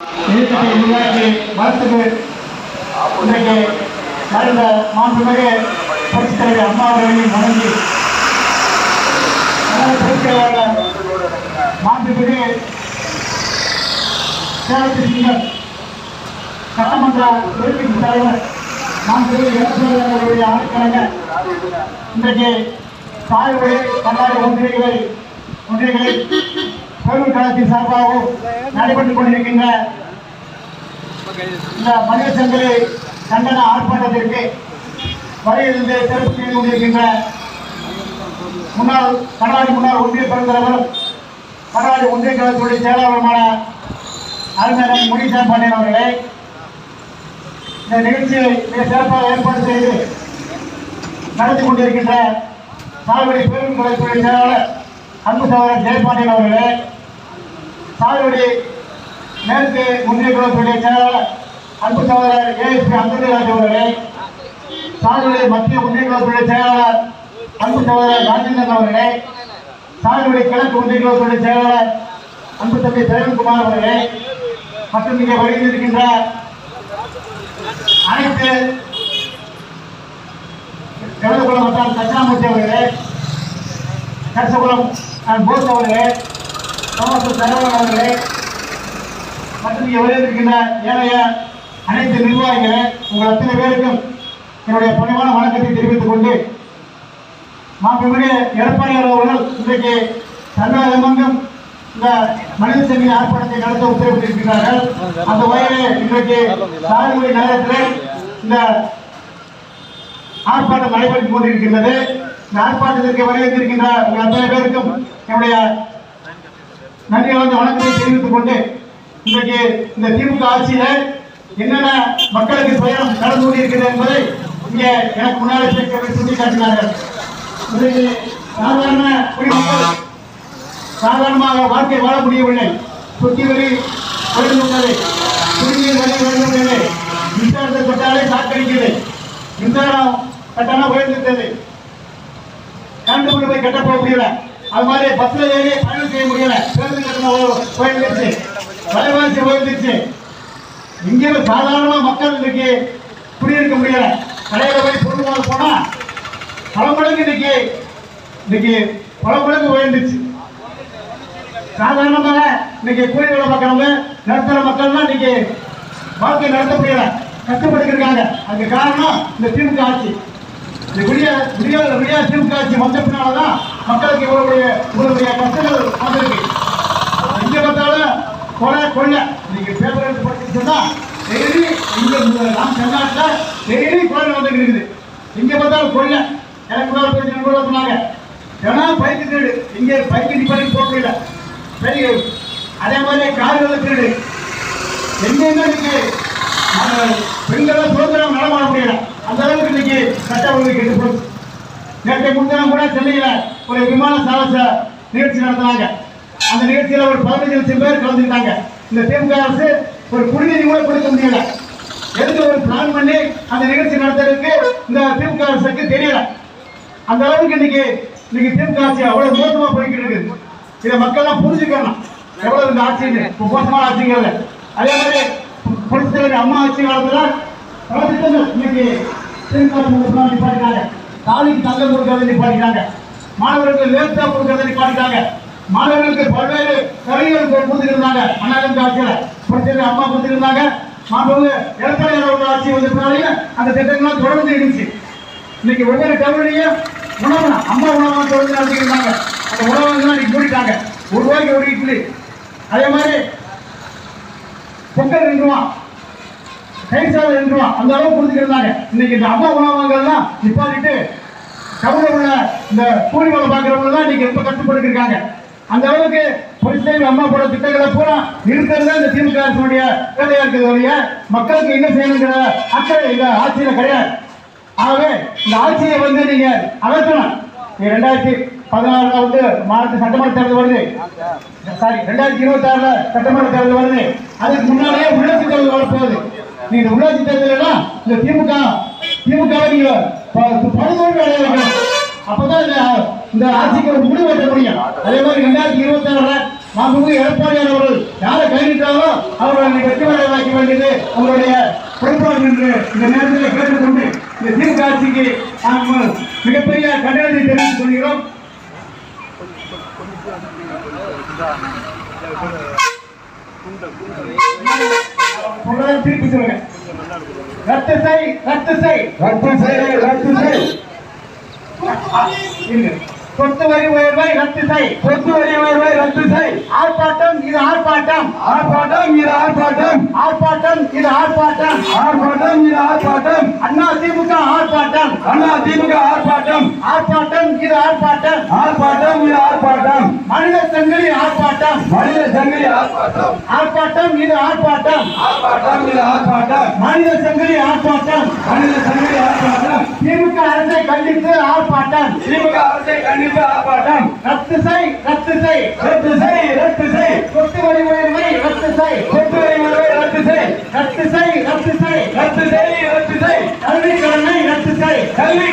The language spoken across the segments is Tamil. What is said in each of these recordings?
இயக்கத்தை உருவாக்கி வளர்த்தது இன்றைக்கு மறைந்த மாண்புமிகு புரட்சித் தலைவர் அம்மா அவர்களையும் வணங்கி மாண்புமிகு சேலத்து சிங்கம் சட்டமன்ற உறுப்பினர் தலைவர் மாண்புமிகு இளசோழர் அவர்களுடைய ஆணைக்கிழங்க இன்றைக்கு தாய்மொழி பன்னாடு ஒன்றியங்களை கோவில் கழகத்தின் சார்பாகவும் நடைபெற்றுக் கொண்டிருக்கின்ற இந்த மனித சங்கிலி கண்டன ஆர்ப்பாட்டத்திற்கு வரையிலிருந்து சிறப்பு செய்து கொண்டிருக்கின்ற முன்னாள் கடலாடி முன்னாள் ஒன்றிய பெருந்தலைவரும் கடலாடி ஒன்றிய கழகத்துடைய செயலாளருமான அருமையான முனிசாமி பாண்டியன் அவர்களே இந்த நிகழ்ச்சியை மிக சிறப்பாக ஏற்பாடு செய்து நடத்தி கொண்டிருக்கின்ற சாகுபடி பேருந்து கழகத்துடைய செயலாளர் அன்பு சகோதரர் ஜெயபாண்டியன் அவர்களே சாகுபடி மேற்கு ஒன்றிய கழகத்துடைய செயலாளர் அன்பு சகோதரர் ஏஎஸ்பி அந்தராஜ் அவர்களே சாகுபடி மத்திய ஒன்றிய கழகத்துடைய செயலாளர் அன்பு சகோதரர் ராஜேந்திரன் அவர்களே சாகுபடி கிழக்கு ஒன்றிய கழகத்துடைய செயலாளர் அன்பு தம்பி பிரேமகுமார் அவர்களே மற்றும் இங்கே வருகின்றிருக்கின்ற அனைத்து கருதகுளம் மற்றும் தட்சிணாமூர்த்தி அவர்களே கரசகுளம் போஸ் அவர்களே தோமஸ் சரவணன் அவர்களே மற்றும் இங்கே வருகின்ற ஏழைய அனைத்து நிர்வாகிகளே உங்கள் அத்தனை பேருக்கும் என்னுடைய பணிவான வணக்கத்தை தெரிவித்துக் கொண்டு மாண்புமிகு எடப்பாடியார் அவர்கள் இன்றைக்கு தமிழகமெங்கும் இந்த மனித சங்கிலி ஆர்ப்பாட்டத்தை நடத்த உத்தரவிட்டிருக்கிறார்கள். அந்த வகையிலே இன்றைக்கு சாகுபடி நகரத்தில் இந்த ஆர்ப்பாட்டம் நடைபெற்றுக் கொண்டிருக்கின்றது. இந்த ஆர்ப்பாட்டத்திற்கு வரவேற்றிருக்கின்ற உங்கள் அத்தனை பேருக்கும் என்னுடைய நன்றி கலந்த வணக்கத்தை தெரிவித்துக் கொண்டு இன்றைக்கு இந்த திமுக ஆட்சியில என்னென்ன மக்களுக்கு பயணம் நடந்து கொண்டிருக்கிறது என்பதை இங்கே எனக்கு முன்னாலே பேசியவர்கள் சுட்டிக்காட்டினார்கள். சாதாரண குடிமக்கள் சாதாரணமாக வாழ்க்கை வாழ முடியவில்லை. சுற்றி வரி குறைந்துள்ளது குடிநீர் வரி குறைந்துள்ளது மின்சாரத்தை தொட்டாலே சாக்கடிக்கிறது மின்சாரம் கட்டணம் உயர்ந்திருந்தது கண்டுபிடிப்பை கட்டப்போக போய் முடியல. அது மாதிரி பஸ்ல ஏறி பயணம் செய்ய முடியல. பேருந்து கட்டணம் உய- உயர்ந்துருச்சு விலைவாசி உயர்ந்துருச்சு இங்கே சாதாரணமா மக்கள் இன்னைக்கு குடியிருக்க முடியல. கடையில போய் பொருள் வாங்க போனா பல மடங்கு இன்னைக்கு இன்னைக்கு பல மடங்கு உயர்ந்துச்சு. சாதாரணமாக இன்னைக்கு கூலி வேலை பார்க்கறவங்க நடுத்தர மக்கள்லாம் இன்னைக்கு வாழ்க்கை நடத்த முடியல. கஷ்டப்பட்டு அதுக்கு காரணம் இந்த திமுக ஆட்சி. இந்த விடிய விடிய விடிய திமுக ஆட்சி வந்த பின்னால்தான் மக்களுக்கு இவருடைய இவருடைய கஷ்டங்கள் வந்திருக்கு. எங்க பார்த்தாலும் கொலை கொள்ளை. நீங்க பேப்பர் எடுத்து படிச்சுன்னா டெய்லி இங்க நாம் தமிழ்நாட்டில் டெய்லி கொலை வந்துட்டு இருக்குது. இங்க பார்த்தாலும் கொள்ளை. எனக்கு கூட பேசி கூட சொன்னாங்க. ஏன்னா பைக்கு திருடு. இங்க பைக்கு நிப்பாட்டி போட்டுல சரி அதே மாதிரி கார்கள் திருடு. எங்கெங்க இன்னைக்கு பெண்களை சுதந்திரம் நடமாட முடியல. அந்த அளவுக்கு இன்னைக்கு சட்ட ஒழுங்கு கெட்டு போச்சு. நேற்று முன்தினம் கூட சென்னையில ஒரு விமான சாகச நிகழ்ச்சி நடத்தினாங்க. அந்த நிகழ்ச்சியில ஒரு பதினஞ்சு லட்சம் பேர் கலந்துக்கிட்டாங்க. இந்த திமுக அரசு ஒரு குடிநீர் கூட கொடுக்க முடியல. எதுக்கு ஒரு பிளான் பண்ணி அந்த நிகழ்ச்சி நடத்துறதுக்கு இந்த திமுக அரசுக்கு தெரியல. அந்த அளவுக்கு இன்னைக்கு இன்னைக்கு திமுக ஆட்சி அவ்வளவு மோசமா போய்கிட்டு இருக்குது இதை மக்கள்லாம் புரிஞ்சுக்கணும். எவ்வளவு இந்த ஆட்சி மோசமான ஆட்சிங்கிறது. அதே மாதிரி புரட்சி தலைவர் அம்மா ஆட்சி காலத்துல பல திட்டங்கள் இன்னைக்கு திமுக நிப்பாட்டினாங்க. தாலிக்கு தங்கம் கொடுக்கறதை நிப்பாட்டினாங்க மாணவர்களுக்கு லேப்டாப் கொடுக்கறதை நிப்பாட்டினாங்க மாணவர்களுக்கு பல்வேறு கலைஞர்கள் கொடுத்துருந்தாங்க. அண்ணாதிமுக ஆட்சியில். புரட்சி அம்மா கொடுத்துருந்தாங்க. மாணவர்கள் எடப்பாடி ஆட்சி வந்திருந்தாலையும் அந்த திட்டங்கள்லாம் தொடர்ந்து இருந்துச்சு. இன்னைக்கு ஒவ்வொரு டவுன்லையும் உணவு அம்மா உணவாக தொடர்ந்து நடத்திருந்தாங்க அந்த உணவகங்கள்லாம் இன்னைக்கு மூடிட்டாங்க. ஒரு ரூபாய்க்கு ஒரு இட்லி. அதே மாதிரி பொங்கல் ரெண்டு ரூபா. தயிர் சாதம் ரெண்டு ரூபா. அந்த அளவு கொடுத்துருந்தாங்க இன்னைக்கு இந்த அம்மா உணவகங்கள்லாம் நிப்பாட்டிட்டு டவுன்ல உள்ள இந்த கூலி வேலை பார்க்குறவங்க தான் இன்னைக்கு ரொம்ப கஷ்டப்பட்டு இருக்காங்க அந்த அளவுக்கு புரட்சி அம்மா போட திட்டங்களை பூரா இருக்கிறது இந்த திமுக அரசுடைய வேலையா இருக்கிறது மக்களுக்கு என்ன செய்யணுங்கிற அக்கறை இந்த ஆட்சியில கிடையாது. ஆகவே இந்த ஆட்சியை வந்து நீங்க அகற்றணும். ரெண்டாயிரத்தி பதினாறுல வந்து மாநில சட்டமன்ற தேர்தல் வருது. சாரி ரெண்டாயிரத்தி இருபத்தி ஆறுல சட்டமன்ற தேர்தல் வருது. அதுக்கு முன்னாலேயே உள்ளாட்சி தேர்தல் வரப்போகுது. நீங்க இந்த உள்ளாட்சி தேர்தல் எல்லாம் இந்த திமுக திமுக நீங்க ப- வேலையா அப்பதான் இந்த ஆட்சிக்கு ஒரு முடிவு எட்ட முடியும். அதே மாதிரி ரெண்டாயிரத்தி இருபத்தி ஆறுல மாண்புமிகு எடப்பாடியார் அவர்கள் யாரை கைவிட்டாலும் அவர்களை நீ வெற்றி வேண்டியது அவருடைய பொறுப்பாகும் என்று இந்த நேரத்தில் கேட்டுக்கொண்டு இந்த திமுக ஆட்சிக்கு நாம் மிகப்பெரிய கண்டனத்தை தெரிவித்துக் கொள்கிறோம். திருப்பி சொல்லுங்க. ரத்து செய் ரத்து செய். ரத்து செய் ரத்து செய். சொத்து வரி உயர்வை ரத்து செய். சொத்து வரி உயர்வை ரத்து செய். ஆர்ப்பாட்டம் இது ஆர்ப்பாட்டம் ஆர்ப்பாட்டம். ஆர்ப்பாட்டம் இது ஆர்ப்பாட்டம். அண்ணா திமுக ஆர்ப்பாட்டம். அண்ணா திமுக ஆர்ப்பாட்டம். ஆர்ப்பாட்டம் இது ஆர்ப்பாட்டம். ஆர்ப்பாட்டம் இது ஆர்ப்பாட்டம். மனித சங்கிலி ஆர்ப்பாட்டம். மனித சங்கிலி ஆர்ப்பாட்டம். ஆர்ப்பாட்டம் இது ஆர்ப்பாட்டம். ஆர்ப்பாட்டம் இது ஆர்ப்பாட்டம். மனித சங்கிலி ஆர்ப்பாட்டம். மனித சங்கிலி ஆர்ப்பாட்டம். திமுக அரசை கண்டித்து ஆர்ப்பாட்டம். திமுக அரசை கண்டித்து ஆர்ப்பாட்டம். ரத்து செய் ரத்து செய். ரத்து செய் ரத்து செய். சொத்து உயர்வை ரத்து செய் சொத்து வரி உயர்வை ரத்து செய் ரத்து செய் ரத்து செய் ரத்து செய் ரத்து செய். கல்வி கடனை ரத்து செய் கல்வி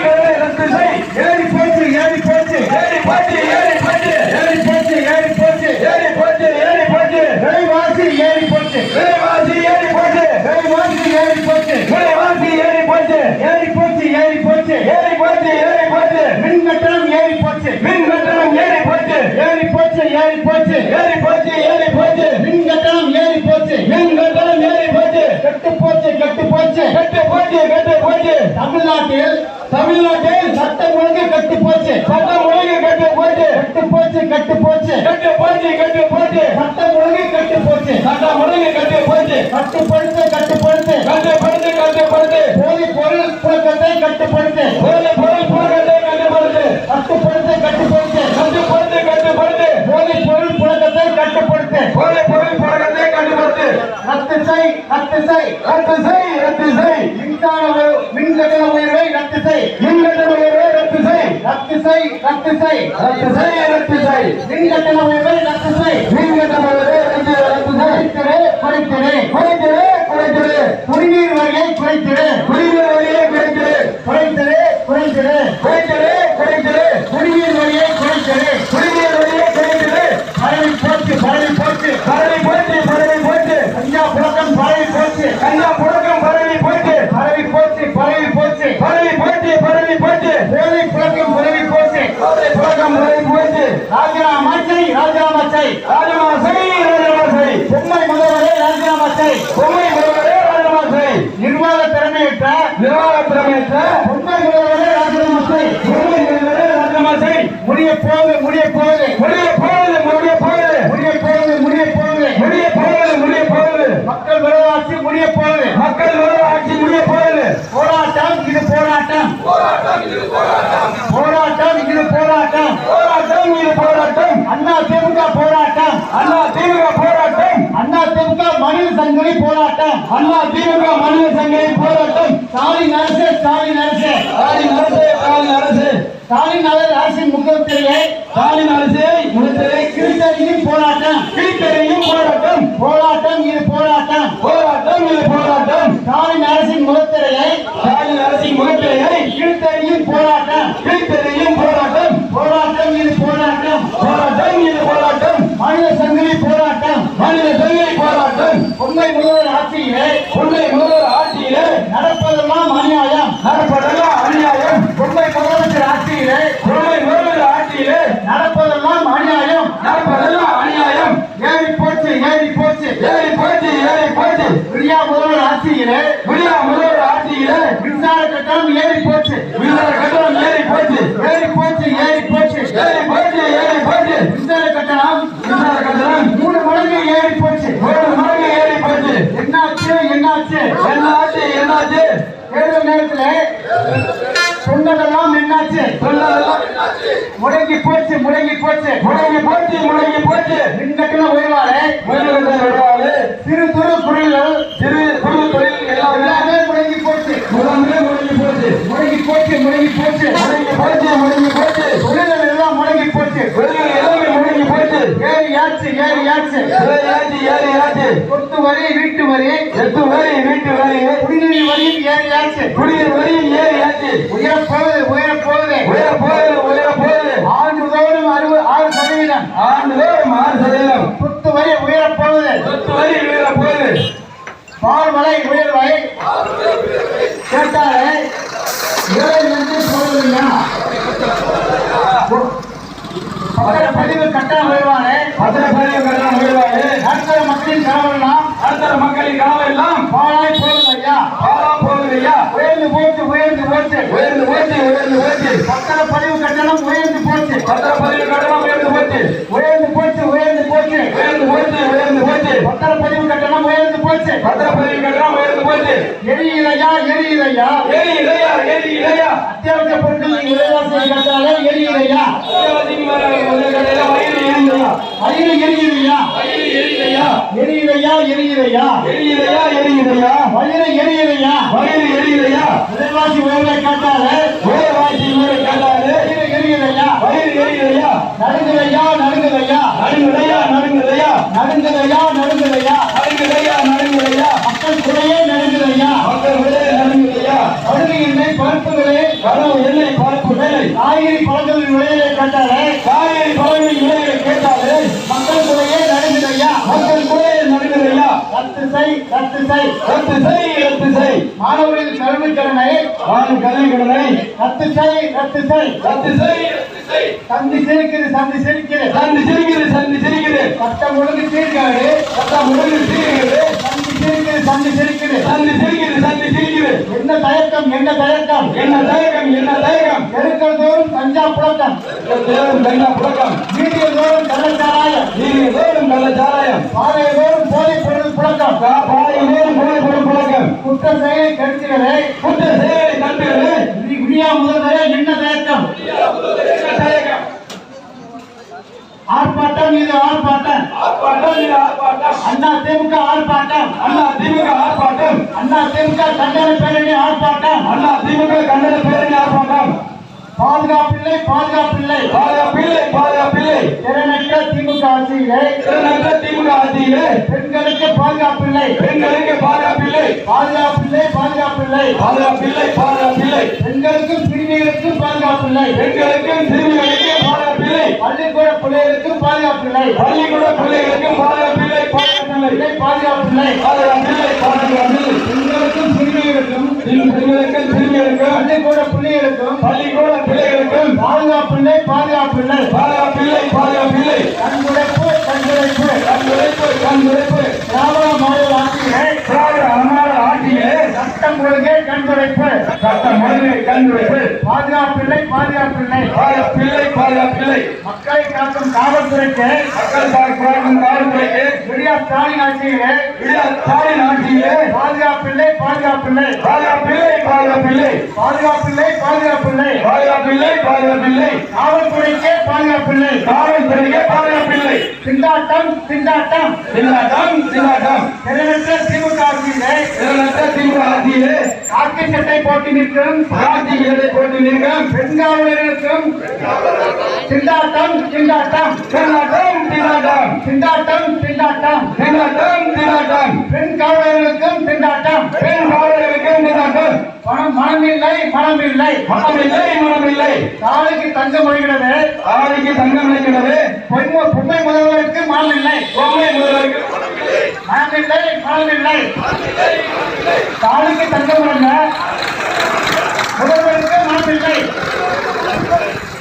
தமிழ்நாட்டில் தமிழ்நாட்டில் சட்டம் ஒழுங்கு கெட்டு போச்சு. சட்டம் ஒழுங்கு கட்டு போச்சு. கெட்டு போச்சு கெட்டு போச்சு. கட்டு போச்சு கட்டு போச்சு. சட்டம் ஒழுங்கு கெட்டு போச்சு. சட்டம் ஒழுங்கு கட்டு போச்சு. கட்டுப்படுத்து கட்டுப்படுத்து. கட்டுப்படுத்து கட்டுப்படுத்து. போலி பொருள் புழக்கத்தை கட்டுப்படுத்து. செய் ரத்து செய் ரத்து செய் ரத்து செய் மின்சார உய- மின் கட்டண உயர்வை ரத்து செய் மின் கட்டண உயர்வை ரத்து செய் ரத்து செய் ரத்து செய் ரத்து செய் ரத்து செய் மின் கட்டண உயர்வை ரத்து செய் மின் கட்டண உயர்வை ரத்து ரத்து செய் குறைத்திடு குறைத்திடு குறைத்திடு குறைத்திடு குடிநீர் வரியை குறைத்திடு குடிநீர் வரியை குறைத்திடு குறைத்திடு குறைத்திடு குறைத்திடு குறைத்திடு குடிநீர் வரியை குறைத்திடு குடிநீர் வரியை குறைத்திடு பரவி போச்சு பரவி போச்சு பரவி போச்சு பரவி போச்சு கஞ்சா புழக்கம் பரவி போச்சு கண்ணா புழக்கம் பரவி போச்சு பரவி போச்சு பரவி போச்சு பரவி போச்சு பரவி போச்சு போதை புழக்கம் பரவி போச்சு போதை புழக்கம் பரவி போச்சு ராஜினாமா செய் ராஜினாமா செய் ராஜமா செய் ராஜமா செய் பொம்மை முதல்வரே ராஜினாமா செய் பொம்மை முதல்வரே ராஜமா செய் நிர்வாக திறமையற்ற நிர்வாக திறமையற்ற பொம்மை முதல்வரே ராஜினாமா செய் பொம்மை முதல்வரே ராஜமா செய் முடிய போகுது முடிய போகுது. முடிய போகுது முடிய போகுது. முடிய போகுது முடிய போகுது. முடிய போகுது முடிய போகுது. மக்கள் விரோதாட்சி முடிய போகுது. மக்கள் விரோத ஆட்சி முடிய போகுது. போராட்டம் இது போராட்டம். போராட்டம் இது போராட்டம். போராட்டம் இது போராட்டம். அண்ணா திமுக போராட்டம். அண்ணா திமுக போராட்டம். அண்ணா திமுக மனித சங்கிலி போராட்டம். அண்ணா திமுக மனித சங்கை போராட்டம். ஸ்டாலின் அரசு ஸ்டாலின் அரசு. ஸ்டாலின் அரசு ஸ்டாலின் அரசு. ஸ்டாலின் அரசு அரசின் முக்கியத்திலேயே ஸ்டாலின் அரசு முடித்ததை கிருத்தறியும் போராட்டம். கீழ்த்தெறியும் போராட்டம். போராட்டம் போராட்டம் இது போராட்டம் ஸ்டாலின் அரசின் முகத்திரையை ஸ்டாலின் அரசின் முகத்திரையை கீழ்த்தறியும் போராட்டம் கீழ்த்தெறியும் போராட்டம் போராட்டம் இது போராட்டம் போராட்டம் இது போராட்டம் மனித சங்கிலி போராட்டம் மனித சங்கை போராட்டம் உண்மை முதல்வர் உண்மை முதல்வர் ஆட்சியிலே நடப்பதெல்லாம் அநியாயம். நடப்பதெல்லாம் அநியாயம். உண்மை முதலமைச்சர் ஆட்சியிலே உண்மை முதல்வர் ஆட்சியிலே நடப்பதெல்லாம் அநியாயம். நடப்பதெல்லாம் அநியாயம். ஏறி போச்சு ஏறி போச்சு. ஏறி போச்சு ஏறி போச்சு. பிரியா முதல்வர் ஆட்சியிலே விடியா முதல்வர் ஆட்சியிலே மின்சார கட்டணம் ஏறி போச்சு. முடங்கி போச்சு முடங்கி போச்சு. முடங்கி போச்சு முடங்கி போச்சு. மின் கட்டணம் உயர்வாலே முதல்வர் வருவாரு சிறு துரு தொழில்கள் சிறு குறு தொழில் எல்லாமே எல்லாமே முடங்கி போச்சு. முதல்ல முடங்கி போச்சு. முடங்கி போச்சு முடங்கி போச்சு. முடங்கி போச்சு முடங்கி போச்சு. தொழில்கள் எல்லாம் முடங்கி போச்சு. வெளியில் எல்லாமே முடங்கி போச்சு. ஏறி ஆச்சு ஏறி ஆச்சு. ஏறி ஏறி ஆச்சு. சொத்து வரி வீட்டு வரி. எட்டு வரி வீட்டு வரி. குடிநீர் வரியும் ஏறி ஆச்சு. குடிநீர் வரியும் ஏறி ஆச்சு. உயர போகுது உயர போகுது. உயர போகுது. ஆண்டுதோறும் அறுபது ஆறு சதவீதம். ஆண்டுதோறும் ஆறு சதவீதம். சொத்து வரி உயரப் போகுது சொத்து வரி உயர போகுது பால் விலை உயர்வை கேட்டாலே போடுவீங்க பத்திர பதிவு கட்டணம் உயர்வானே பத்திர பதிவு கட்டணம் உயர்வாரு நடுத்தர மக்களின் செலவெல்லாம் அடுத்த மக்களின் கனவு எல்லாம் பாலாய் போகுது ஐயா பாலா போகுது ஐயா உயர்ந்து போச்சு உயர்ந்து போச்சு உயர்ந்து போச்சு உயர்ந்து போச்சு பத்திர பதிவு கட்டணம் உயர்ந்து போச்சு. பத்திர பதிவு கட்டணம் உயர்ந்து போச்சு. உயர்ந்து போச்சு உயர்ந்து போச்சு. உயர்ந்து போச்சு உயர்ந்து போச்சு. பத்திர பதிவு கட்டணம் உயர்ந்து போச்சு. பத்திர பதிவு கட்டணம் உயர்ந்து போச்சு. ஏறி இளையா ஏறி இளையா அத்தியாவசிய பொருட்களின் விலைவாசியை கட்டாலே வயிறு எரியுதையா வயிறு எரியுதையா வயிறு எரியுதையா எரியுதையா எரியுதையா எரியுதையா எரியுதையா வயிறு எரியுதையா வயிறு எரியுதையா விலைவாசி உயர்வை காட்டாலே வேலைவாசி ஊரை கேட்டாரு வயிறு எரியுதையா வயிறு எரியுதையா நடுங்குதையா நடுங்குதையா நடுங்குதையா நடுங்குதையா நடுங்குதையா நடுங்குதையா நடுங்குதையா நடுங்குதையா மக்கள் குறையே நடுங்குதையா மக்கள் விலை நடுங்குதையா பருகு எண்ணெய் பருப்புகளே கனவு எண்ணெய் பார்ப்பு வேலை காய்கறி பழங்களின் விலையை காட்டாலே காய்கறி பழங்களின் விலையை கேட்டாரு மக்கள் குறையே நடுங்குதையா மக்கள் கூட நடுங்குதையா ரத்து செய் ரத்து செய் ரத்து செய் ரத்து செய் மாணவர்களின் கல்வி கடனை. வாழும் கல்வி கடனை. ரத்து செய் ரத்து செய் ரத்து செய் சந்தி சிரிக்குது சந்தி சிரிக்குது. சந்தி சிரிக்குது சந்தி சிரிக்குது. சட்டம் ஒழுங்கு சீர்காடு. சட்டம் ஒழுங்கு சிரிக்குது சந்தி சிரிக்குது. சந்தி சிரிக்குது என்ன தயக்கம் என்ன தயக்கம்? என்ன தயக்கம் என்ன தயக்கம்? தெருக்கள் தோறும் கஞ்சா புழக்கம் கண்டா புழக்கம். வீதிகள் தோறும் கள்ளச்சாராயம் நீங்க தோறும் நல்ல சாராயம் பாதை தோறும் போதைப் பொருள் புழக்கம் பாலை நேரம் போய் பொருள் புழக்கம் குற்ற செயலை கருத்துகிறே குற்ற செயலை குடியா முதல்வரே என்ன தயக்கம்? ஆர்ப்பாட்டம் இது ஆர்ப்பாட்டம் ஆர்ப்பாட்டம் இது ஆர்ப்பாட்டம் அண்ணா திமுக ஆர்ப்பாட்டம். அண்ணா திமுக ஆர்ப்பாட்டம். அண்ணா திமுக கண்டன பேரணி ஆர்ப்பாட்டம். அண்ணா திமுக கண்டன பேரணி ஆர்ப்பாட்டம். பாதுகாப்பில்லை பாதுகாப்பில்லை. பாதுகாப்பில்லை பாதுகாப்பில்லை. திறனற்ற திமுக ஆட்சியிலே திருநங்க திமுக ஆட்சியிலே. பெண்களுக்கு பாதுகாப்பில்லை. பெண்களுக்கு பாதுகாப்பில்லை. பாதுகாப்பில்லை பாதுகாப்பில்லை. பாதுகாப்பில்லை பாதுகாப்பில்லை. பெண்களுக்கும் சிறுமிகளுக்கும் பாதுகாப்பில்லை. பெண்களுக்கும் சிறுமிகளுக்கும் பாதுகாப்பில்லை. பள்ளிக்கூட பிள்ளைகளுக்கும் பாதுகாப்பில்லை. பள்ளிக்கூட பிள்ளைகளுக்கும் பாதுகாப்பில்லை. பாதுகாப்பில்லை இல்லை பாதுகாப்பில்லை. பாதுகாப்பில்லை பாதுகாப்பில்லை. பெண்களுக்கும் சிறுமிகளுக்கும் பெண்களுக்கும் சிறுமிகளுக்கும் பள்ளிக்கூட பிள்ளைகளுக்கும் பள்ளிக்கூட பிள்ளைகளுக்கும் பாதுகாப்பில்லை பாதுகாப்பில்லை. பாதுகாப்பில்லை பாதுகாப்பில்லை. கண்குடைப்பு கண்குடைப்பு கண்துடைப்பு கண்துடைப்பு திராவிட மாடல் ஆட்சியிலே திராவிட அம்மாட ஆட்சியிலே சட்டம் ஒழுங்கே கண்குடைப்பு சட்டம் ஒழுங்கு கண்துடைப்பு பாதுகாப்பில்லை பாதுகாப்பில்லை பாதுகாப்பில்லை. மக்களை காக்கும் காவல்துறைக்கு மக்கள் பார்க்கும் காவல்துறைக்கு விடியா ஸ்டாலின் ஆட்சியிலே விடியா ஸ்டாலின் ஆட்சியிலே பாதுகாப்பில்லை பாதுகாப்பில்லை. பாதுகாப்பில்லை பாதுகாப்பில்லை. பாதுகாப்பில்லை பாதுகாப்பில்லை. பாதுகாப்பில்லை பாதுகாப்பில்லை. காவல்துறைக்கே பாதுகாப்பில்லை. காவல்துறைக்கு பாதுகாப்பில்லை. திண்டாட்டம் திண்டாட்டம். திண்டாட்டம் திண்டாட்டம். திறனற்ற திமுக ஆட்சியிலே இதனற்ற திமுக ஆட்சியிலே காக்கி சட்டை போட்டு நிற்கும் ஆட்சிகளை போட்டு நீக்கம் பெண்காவலர்களுக்கும். திண்டாட்டம் திண்டாட்டம். திண்டாட்டம் திண்டாட்டம். திண்டாட்டம் திண்டாட்டம். திண்டாட்டம் திண்டாட்டம். பெண் காவலர்களுக்கும் திண்டாட்டம். பெண் காவலர்களுக்கு திண்டாட்டம். பணம் மனமில்லை மனமில்லை. மனமில்லை மனமில்லை. தாலிக்கு தங்கம் வருகிறது ஆலைக்கு தங்கம் நினைக்கிறது பொன்மு பொம்மை முதல்வருக்கு மனமில்லை. பொம்மை முதல்வருக்கு மனமில்லை. மனமில்லை தாலிக்கு தங்கம் வருங்க முதல்வருக்கு மனமில்லை.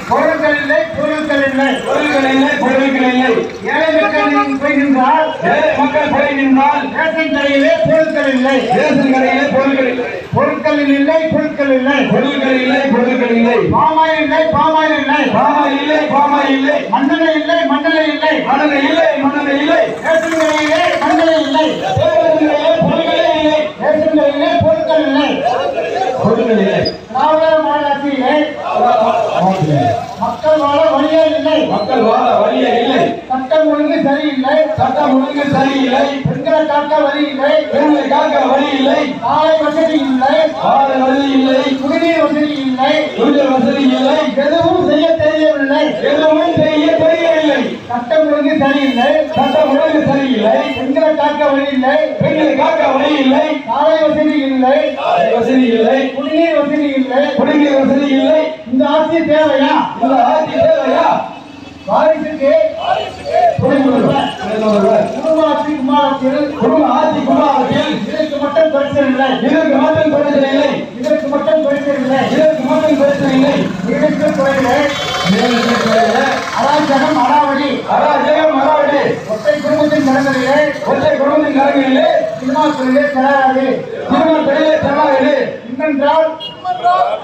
பொருட்கள் இல்லை பொருட்கள் இல்லை பொருள்கள் இல்லை பொருள்கள் இல்லை ஏழை மக்கள் போகின்றால் ஏழை மக்கள் போகின்றால் ரேஷன் கடையிலே பொருட்கள் இல்லை. ரேஷன் கடையிலே பொருள்கள் இல்லை. பொருட்கள் இல்லை பொருட்கள் இல்லை. பொருள்கள் இல்லை பொருள்கள் இல்லை. பாமாயில் இல்லை பாமாயில் இல்லை. பாமாயில் இல்லை பாமாயில் இல்லை. மண்ணெண்ணை இல்லை மண்ணெண்ணை இல்லை. மணலை இல்லை மணலை இல்லை. ரேஷன் கடையிலே மண்ணெண்ணை இல்லை. பொருள்களே இல்லை. ரேஷன் கடையிலே பொருட்கள் இல்லை. பொருள்கள் இல்லை. திராவிட மாநிலத்திலே மக்கள் வாழ வழியே இல்லை. மக்கள் வாழ வழியே இல்லை. சட்டம் ஒழுங்கு சரியில்லை. சட்டம் ஒழுங்கு சரியில்லை. பெண்களை காக்க வழி இல்லை. பெண்களை காக்க வழி இல்லை. சாலை வசதி இல்லை. ஆறு வசதி இல்லை. குடிநீர் வசதி இல்லை. குடிநீர் வசதி இல்லை. எதுவும் செய்ய தெரியவில்லை. எதுவும் செய்ய தெரியவில்லை. சட்டம் ஒழுங்கு சரியில்லை சட்டம் ஒழுங்கு சரியில்லை. பெண்களை காக்க வழி இல்லை பெண்களை காக்க வழி இல்லை சாலை வசதி இல்லை. வசதி இல்லை. குடிநீர் வசதி இல்லை. குடிநீர் வசதி இல்லை. இந்த ஆட்சி தேவையா? இந்த ஆட்சி தேவையா? வாரிசுக்கு முதல்வர் குடும்பாட்சி குமாரத்தில் குடும்ப ஆட்சி குமாரத்தில் இதற்கு மட்டும் பிரச்சனை இல்லை. இதற்கு மட்டும் பிரச்சனை இல்லை. இதற்கு மட்டும் பிரச்சனை இல்லை. இதற்கு மட்டும் பிரச்சனை இல்லை. இதற்கு குறையிலே. அராஜகம் அராவடி. அராஜகம் அராவடி. ஒற்றை குடும்பத்தின் கரங்களிலே ஒற்றை குடும்பத்தின் கரங்களிலே திருமாத்திரையிலே தராது திருமாத்திரையிலே தராது இன்னென்றால்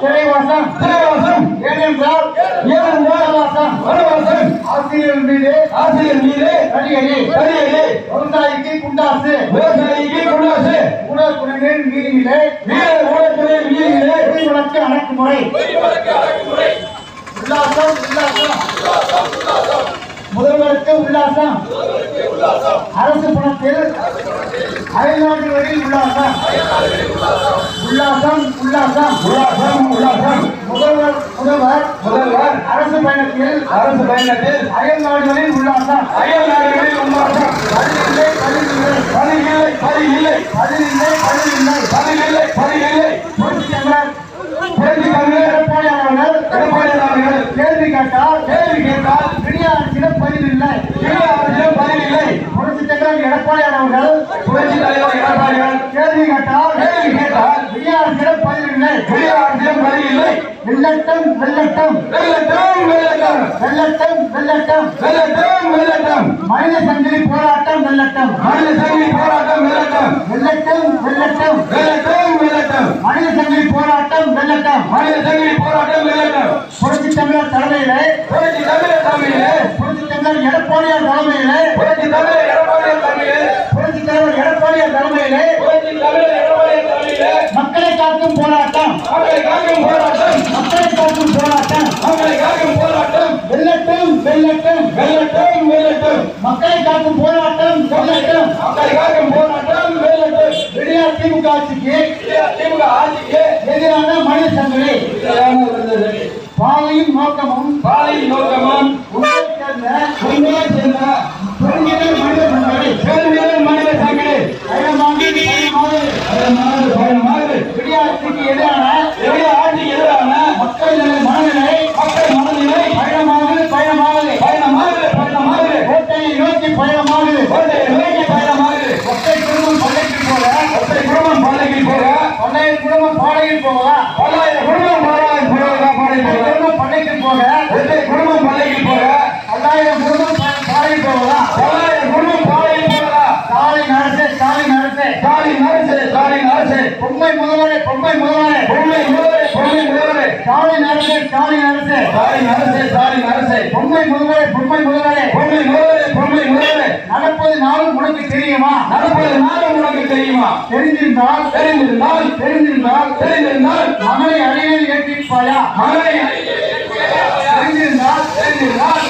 திரைவாசம். திரைவாசம். ஏனென்றால் ஏனென்றால் வாசம் வரவாசம் ஆசிரியர் மீது ஆசிரியர் மீது. அடியடி அடியடி விவசாயிக்கு குண்டாசு. விவசாயிக்கு குண்டாசு. ஊடகத்துறையின் மீதியிலே வீரர் ஊடகத்துறையின் மீதியிலே அடக்குமுறை. அடக்குமுறை. உல்லாசம் உல்லாசம். முதல்வருக்கு உல்லாசம். அரசு பணத்தில் அயல்நாடுகளில் உல்லாசம். உல்லாசம் உல்லாசம். உல்லாசம் உல்லாசம். முதல்வர் முதல்வர். முதல்வர். அரசு பயணத்தில் அரசு பயணத்தில் அயல்நாடுகளில் உல்லாசம். அயல்நாடுகளில் உல்லாசம். பதிவில்லை பதிவில்லை பதிவில்லை பதிவில்லை பதிவில்லை பதிவில்லை பதிவில்லை புரட்சி தமிழர். புரட்சி தமிழர். கேள்வி கேட்டால் கேள்வி கேட்டால் அரசிடம் பதில் இல்லை. அரசிடம் பதில் இல்லை. புரட்சித் தலைவர் எடப்பாடி அவர்கள் புரட்சி தலைவர் எடப்பாடி கேள்வி கேட்டால் கேள்வி கேட்டால் அரசிடம் பதில் இல்லை. அரசிடம் பதில் இல்லை. வெள்ளட்டம் வெள்ளட்டம் வெள்ளட்டம் வெள்ளட்டம் வெள்ளட்டம் வெள்ளட்டம் வெள்ளட்டம் வெள்ளட்டம் மனித சங்கிலி போராட்டம் வெள்ளட்டம் மனித சங்கிலி போராட்டம் வெள்ளட்டம் வெள்ளட்டம் வெள்ளட்டம் வெள்ளட்டம் வெள்ளட்டம் மனித சங்கிலி போராட்டம் வெள்ளட்டம் மனித சங்கிலி போராட்டம் வெள்ளட்டம் புரட்சி தமிழர் தலைமையிலே புரட்சி தமிழர் தமிழிலே புரட்சி தமிழர் எடப்பாடியார் தலைமையிலே புரட்சி தமிழர் எடப்பாடி தமிழிலே புரட்சி தலைவர் எடப்பாடியார் தலைமையிலே புரட்சி தமிழர் மக்களை காக்கும் போராட்டம். மக்களை காக்கும் போராட்டம். மக்களை காக்கும் போராட்டம். மக்களை காக்கும் போராட்டம். வெள்ளட்டம் வெள்ளட்டம் வெள்ளட்டம் வெள்ளட்டம் மக்களை காக்கும் போராட்டம் வெள்ளட்டம் மக்களை காக்கும் போராட்டம் வெள்ளட்டம் விடியா திமுக ஆட்சிக்கு திமுக ஆட்சிக்கு எதிரான மனித சங்கிலி. பாதையும் நோக்கமும் பாலின் நோக்கமும் உண்மை சேர்ந்த உண்மையை சேர்ந்த பெருங்கிற மனித சங்கிலி பெருமிதம் மனித சங்கிலி விடியாட்சிக்கு எதிரான எளிய ஆட்சிக்கு எதிரான மக்கள் நிலை மனநிலை மக்கள் மனநிலை. பயணமாகுது பயணமாகுது பயணமாறு பயணமாறு கோட்டையை நோக்கி பயணமாகுது கோட்டையை நோக்கி பயணமாறு ஒற்றை குடும்பம் பள்ளைக்கு போல ஒற்றை குடும்பம் பாலைக்கு போக. பல்லாயிரம் குடும்பம் பாடையில் போவதா பல்லாயிரம் குடும்பம் பாலாயிரம் போக. போக பள்ளைக்கு போக. ஒற்றை குடும்பம் பாலைக்கு போக பல்லாயிரம் குடும்பம் பா- பாடையில் போவதா பல்லாயிரம் குடும்பம் பாலைக்கு போக ஸ்டாலின் அரசு ஸ்டாலின் அரசு ஸ்டாலின் அரசு ஸ்டாலின் அரசு பொம்மை முதல்வரே பொம்மை முதல்வரே பொம்மை முதல்வரே பொம்மை முதல்வரே ஸ்டாலின் அரசு ஸ்டாலின் அரசு ஸ்டாலின் அரசு ஸ்டாலின் அரசு பொம்மை முதல்வரே பொம்மை முதல்வரே. பொம்மை முதல்வரே பொம்மை முதல்வரே. நடப்பது நாளும் உனக்கு தெரியுமா? நடப்பது நாளும் உனக்கு தெரியுமா? தெரிந்திருந்தால் தெரிந்திருந்தால் தெரிந்திருந்தால் தெரிந்திருந்தால். மகனை அடியில் ஏற்றிருப்பாயா மகனை தெரிந்திருந்தால் தெரிந்திருந்தால்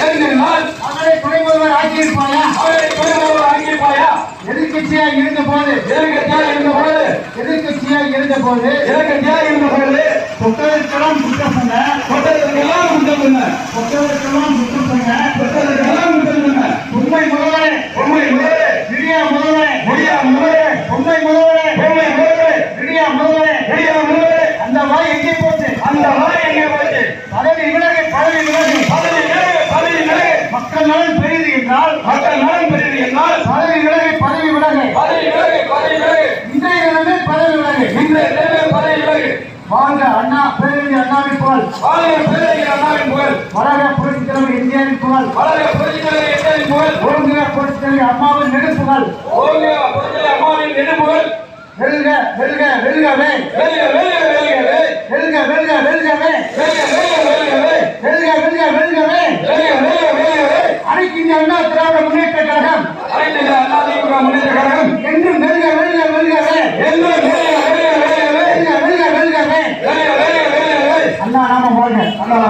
தெரிந்திருந்தால். மகனை துணை முதல்வர் ஆக்கியிருப்பாயா? அவரை குடும்பம் ஆக்கியிருப்பாயா? எதிர்கட்சியா இருந்த போது எதிர்கட்சியாக இருந்த பொழுது எதிர்கட்சியா இருந்த போது எதிர்கட்சியாக இருந்த பொழுது புத்தகத்தெல்லாம் குற்றம் பண்ண கொட்டதற்கெல்லாம் குற்றம் பண்ண புத்தகத்தெல்லாம் குற்றம் பண்ண கொட்டதற்கெல்லாம் குற்றம் பண்ண. உண்மை முதல்வரே உண்மை முதல்வரே விடியா முதல்வரே முடியா முதல்வரே உண்மை முதல்வரே பொம்மை முதல்வரே விடியா முதல்வரே முடியா முதல்வரே. அந்த வாய் எங்கே போச்சு? அந்த வாய் எங்கே போச்சு? பதவி விலகு பதவி விலகு பதவி விலகு பதவி விலகு. மக்கள் நலன் பெரியது என்றால் மக்கள் நலன் பெரியது என்றால் பதவி விலகு பதவி விலகு பதவி விலகு இன்றைய தினமே பதவி விலகு இன்றைய தினமே பதவி விலகு வாழ்க அண்ணா பேரவை அண்ணாவின் புகழ். வாழ்க பேரறிஞர் அண்ணாவின் புகழ். வளர புரட்சித் தலைவர் இந்தியாவின் புகழ். வளர புரட்சித் தலைவர் எங்களின் புகழ். ஓங்குக புரட்சித் தலைவர் அம்மாவின் நெடுப்புகழ். ஓங்க புரட்சி அம்மாவின் நெடுப்புகழ். வெல்க வெல்க வெல்கவே. வெல்க வெல்க வெல்கவே. வெல்க வெல்க வெல்கவே. வெல்க வெல்க வெல்கவே. வெல்க வெல்க வெல்கவே. வெல்க வெல்க வெல்கவே. அனைத்து இந்திய அண்ணா திராவிட முன்னேற்ற கழகம். அனைத்து அண்ணா திமுக முன்னேற்ற கழகம். என்றும் வெல்க வெல்க வெல்கவே. என்றும் வெல்க ¡Vamos, vamos!